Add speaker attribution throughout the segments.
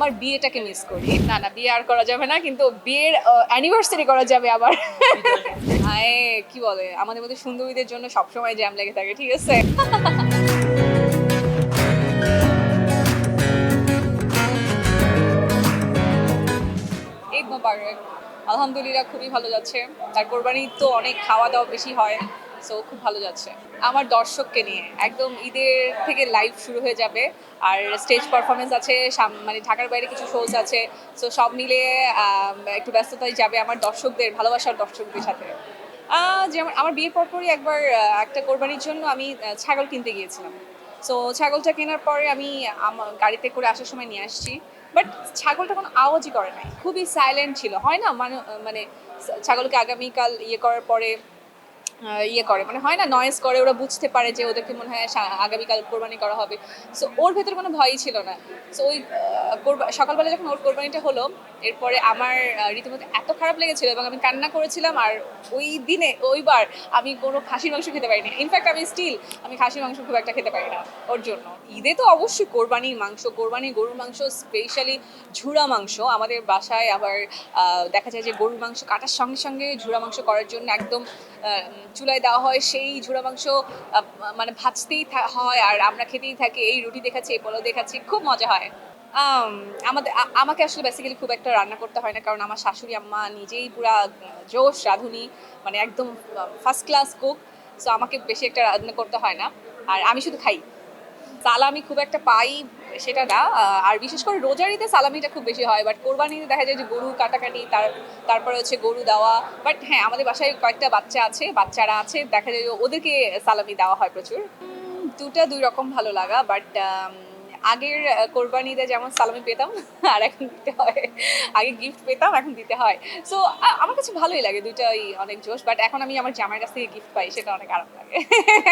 Speaker 1: আমার বিয়েটাকে মিস করি। না না, বিয়ে আর করা যাবে না, কিন্তু বিয়ের অ্যানিভার্সারি করা যাবে আবার। হায় কি বলে? আমাদের মধ্যে সুন্দরীদের জন্য সবসময় জ্যাম লেগে থাকে, ঠিক আছে? আলহামদুলিল্লাহ, খুবই ভালো যাচ্ছে। তার কোরবানি তো অনেক খাওয়া দাওয়া বেশি হয়। সো খুব ভালো যাচ্ছে। আমার দর্শককে নিয়ে। একদম ঈদের থেকে লাইভ শুরু হয়ে যাবে। আর স্টেজ পারফরমেন্স আছে মানে ঢাকার বাইরে কিছু শোজ আছে। সো সব মিলে একটু ব্যস্ততায় যাবে আমার দর্শকদের, ভালোবাসার দর্শকদের সাথে। যেমন আমার বিয়ের পরপরই একবার একটা কোরবানির জন্য আমি ছাগল কিনতে গিয়েছিলাম। সো ছাগলটা কেনার পরে আমি গাড়িতে করে আসার সময় নিয়ে আসছি। বাট ছাগলটা কোনো আওয়াজই করে নাই। খুবই সাইলেন্ট ছিল। হয় না? মানে মানে ছাগলকে আগামীকাল ইয়ে করার পরে ইয়ে করে। মানে হয় না নয়েজ করে, ওরা বুঝতে পারে যে ওদেরকে মনে হয় আগামীকাল কোরবানি করা হবে। সো ওর ভেতরে কোনো ভয়ই ছিল না। সো ওই সকালবেলা যখন ওর কোরবানিটা হলো, এরপরে আমার রীতিমতো এত খারাপ লেগেছিল এবং আমি কান্না করেছিলাম আর ওই দিনে, ওইবার আমি কোনো খাসির মাংস খেতে পারিনি। ইনফ্যাক্ট আমি স্টিল আমি খাসির মাংস খুব একটা খেতে পারি না ওর জন্য। ঈদে তো অবশ্যই কোরবানির মাংস, কোরবানি গরুর মাংস স্পেশালি ঝুরা মাংস। আমাদের বাসায় আবার দেখা যায় যে গরুর মাংস কাটার সঙ্গে সঙ্গে ঝুরা মাংস করার জন্য একদম চুলায় দেওয়া হয়, সেই ঝুড়া মাংস মানে ভাজতেই হয় আর আমরা খেতেই থাকি। এই রুটি দেখাচ্ছি, এই পোলাও দেখাচ্ছি, খুব মজা হয়। আমাদের আমাকে আসলে বেসিক্যালি খুব একটা রান্না করতে হয় না, কারণ আমার শাশুড়ি আম্মা নিজেই পুরা জোশ, রাঁধুনি মানে একদম ফার্স্ট ক্লাস কুক সো আমাকে বেশি একটা রান্না করতে হয় না। আর আমি শুধু খাই। সালামি খুব একটা পাই সেটা না আর বিশেষ করে রোজারিতে সালামিটা খুব বেশি হয় বাট কোরবানিতে দেখা যায় যে গরু কাটাকাটি, তার, তারপরে হচ্ছে গরু দেওয়া বাট হ্যাঁ আমাদের বাসায় কয়েকটা বাচ্চা আছে, বাচ্চারা আছে, দেখা যায় ওদেরকে সালামি দেওয়া হয় প্রচুর। দুটা দুই রকম ভালো লাগা বাট আগের কোরবানিতে যেমন সালামি পেতাম, আর এখন দিতে হয়, আগে গিফট পেতাম, এখন দিতে হয়। সো আমার কাছে ভালোই লাগে দুইটাই অনেক জোশ বাট এখন আমি আমার জামাইয়ের কাছ থেকে গিফট পাই, সেটা অনেক আরাম লাগে।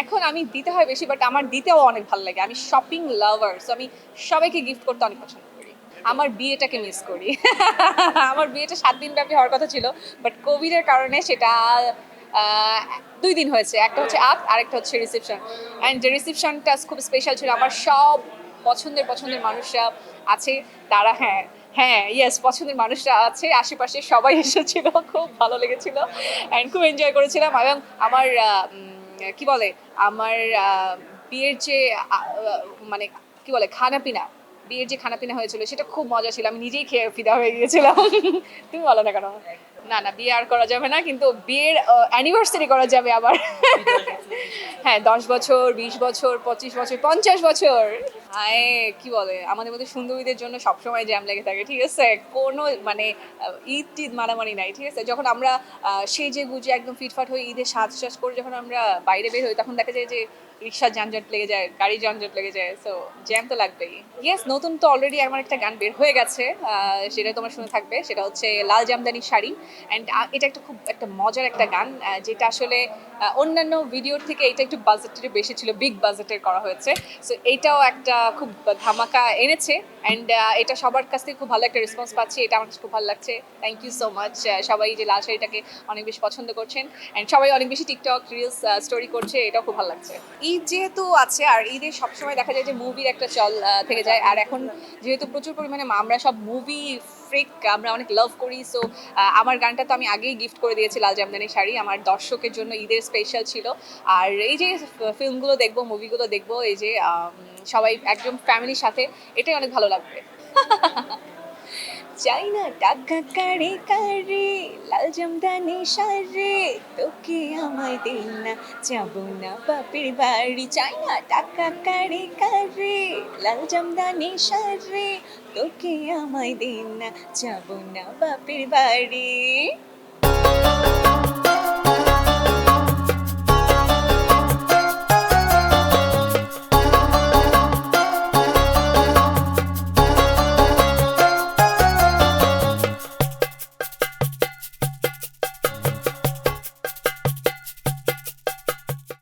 Speaker 1: এখন আমি দিতে হয় বেশি বাট আমার দিতেও অনেক ভালো লাগে। আমি শপিং লাভার সো আমি সবাইকে গিফট করতে অনেক পছন্দ করি। আমার বিয়েটাকে মিস করি। আমার বিয়েটা সাত দিন ব্যাপী হওয়ার কথা ছিল বাট কোভিডের কারণে সেটা দুই দিন হয়েছে। একটা হচ্ছে আপ আরেকটা হচ্ছে রিসেপশন অ্যান্ড যে রিসেপশনটা খুব স্পেশাল ছিল। আমার সব পছন্দের পছন্দের মানুষরা আছে। তারা হ্যাঁ হ্যাঁ ইয়েস পছন্দের মানুষরা আছে। আশেপাশে সবাই এসেছিল। খুব ভালো লেগেছিল। অ্যান্ড খুব এনজয় করেছিলাম। এবং আমার কি বলে, আমার বিয়ের যে মানে কি বলে, খানাপিনা, বিয়ের যে খানাপিনা হয়েছিল, সেটা খুব মজা ছিল। আমি নিজেই খেয়ে ফিদা হয়ে গিয়েছিলাম। তুমি বলো না কেন? না না, বিয়ে আর করা যাবে না, কিন্তু বিয়ের অ্যানিভার্সারি করা যাবে আবার। হ্যাঁ দশ বছর, বিশ বছর, পঁচিশ বছর, পঞ্চাশ বছর। হায় কি বলে? আমাদের মধ্যে সুন্দরীদের জন্য সবসময় জ্যাম লেগে থাকে ঠিক আছে? কোনো মানে ঈদ টিদ মারামারি নাই ঠিক আছে? যখন আমরা আহ, সেজে গুজে একদম ফিটফাট হয়ে ঈদের সাজ করে যখন আমরা বাইরে বের হই তখন দেখা যায় যে রিক্সার যানজট লেগে যায় গাড়ি যানজট লেগে যায় সো জ্যাম তো লাগবেই। ইয়েস নতুন তো অলরেডি আমার একটা গান বের হয়ে গেছে সেটা তোমার শুনে থাকবে সেটা হচ্ছে লাল জামদানি শাড়ি অ্যান্ড এটা একটা খুব একটা মজার একটা গান যেটা আসলে অন্যান্য ভিডিওর থেকে এটা একটু বাজেটের বেশি ছিল বিগ বাজেটের করা হয়েছে সো এইটাও একটা খুব ধামাকা এনেছে অ্যান্ড এটা সবার কাছ থেকে খুব ভালো একটা রেসপন্স পাচ্ছি, এটা আমার খুব ভালো লাগছে। থ্যাংক ইউ সো মাচ সবাই যে লাল শাড়িটাকে অনেক বেশি পছন্দ করছেন অ্যান্ড সবাই অনেক বেশি টিকটক রিলস স্টোরি করছে, এটাও খুব ভালো লাগছে। ঈদ যেহেতু আছে আর ঈদে সবসময় দেখা যায় যে মুভির একটা চল থেকে যায় আর এখন যেহেতু প্রচুর পরিমাণে আমরা সব মুভি ফ্রিক আমরা অনেক লাভ করি সো আমার গানটা তো আমি আগেই গিফট করে দিয়েছি লাল জামদানি শাড়ি, আমার দর্শকের জন্য ঈদের স্পেশাল ছিল। আর এই যে ফিল্মগুলো দেখব মুভিগুলো দেখব, এই যে সবাই একদম ফ্যামিলির সাথে, এটাই অনেক ভালো লাগবে। চাই না টাকা কারে কারে, লাল জামদানি শাড়ি তোকে আমায় দিন না, যাব না বাপের বাড়ি। চাই না টাকা কারে কারে, লাল জামদানি শাড়ি তোকে আমায় দিন না, যাব না বাপের বাড়ি।